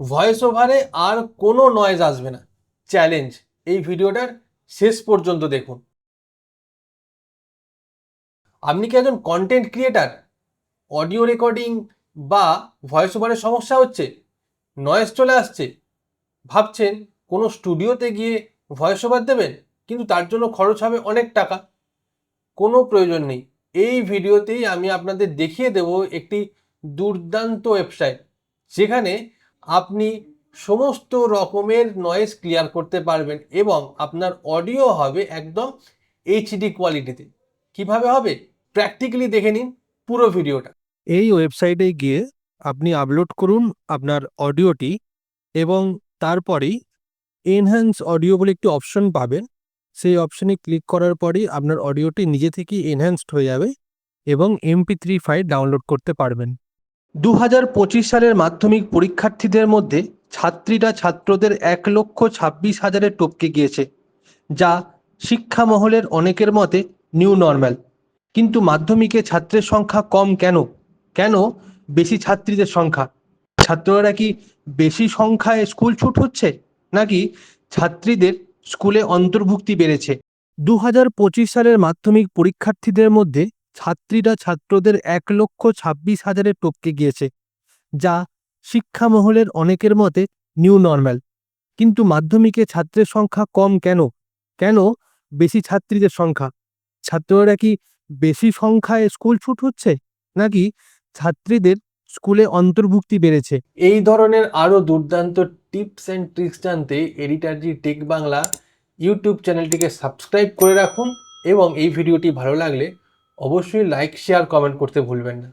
Voice ওভারে আর কোনো noise আসবে না। চ্যালেঞ্জ এই ভিডিওটার শেষ পর্যন্ত দেখুন। আপনি কি একজন কন্টেন্ট ক্রিয়েটার অডিও রেকর্ডিং বা ভয়েস ওভারের সমস্যা হচ্ছে? নয়েজ চলে আসছে। ভাবছেন, কোনো স্টুডিওতে গিয়ে ভয়েস ওভার দেবেন? কিন্তু তার জন্য খরচ হবে অনেক টাকা। কোনো প্রয়োজন নেই। এই ভিডিওতেই আমি আপনাদের দেখিয়ে দেব একটি দুর্দান্ত ওয়েবসাইট যেখানে আপনি সমস্ত রকমের নয়েজ ক্লিয়ার করতে পারবেন এবং আপনার অডিও হবে একদম এইচডি কোয়ালিটিতে কীভাবে হবে? প্র্যাকটিক্যালি দেখে নিন পুরো ভিডিওটা এই ওয়েবসাইটে গিয়ে আপনি আপলোড করুন আপনার অডিওটি এবং তারপরেই এনহ্যান্স অডিও বলে একটি অপশন পাবেন। সেই অপশনে ক্লিক করার পরেই আপনার অডিওটি নিজে থেকেই এনহ্যান্সড হয়ে যাবে এবং এমপি থ্রি ফাইল ডাউনলোড করতে পারবেন। দু হাজার পঁচিশ সালের মাধ্যমিক পরীক্ষার্থীদের মধ্যে ছাত্রীরা ছাত্রদের এক লক্ষ ছাব্বিশ হাজারে টপকে গিয়েছে, যা শিক্ষা মহলের অনেকের মতে নিউ নর্ম্যাল কিন্তু মাধ্যমিকে ছাত্রের সংখ্যা কম কেন? কেন বেশি ছাত্রীদের সংখ্যা? ছাত্ররা কি বেশি সংখ্যায় স্কুল ছুট হচ্ছে, নাকি ছাত্রীদের স্কুলে অন্তর্ভুক্তি বেড়েছে? দু হাজার পঁচিশ সালের মাধ্যমিক পরীক্ষার্থীদের মধ্যে ছাত্রীরা ছাত্রদের এক লক্ষ ছাব্বিশ হাজারে টপকে গিয়েছে, যা শিক্ষা মহলের অনেকের মতে নিউ নর্ম্যাল কিন্তু মাধ্যমিকে ছাত্রের সংখ্যা কম কেন? কেন বেশি ছাত্রীদের সংখ্যা? ছাত্ররা কি বেশি সংখ্যায় স্কুল ছুট হচ্ছে, নাকি ছাত্রীদের স্কুলে অন্তর্ভুক্তি বেড়েছে? এই ধরনের আরও দুর্দান্ত টিপস অ্যান্ড ট্রিক্স জানতে এডিটারজি টেক বাংলা ইউটিউব চ্যানেলটিকে সাবস্ক্রাইব করে রাখুন এবং এই ভিডিওটি ভালো লাগলে অবশ্যই লাইক শেয়ার কমেন্ট করতে ভুলবেন না।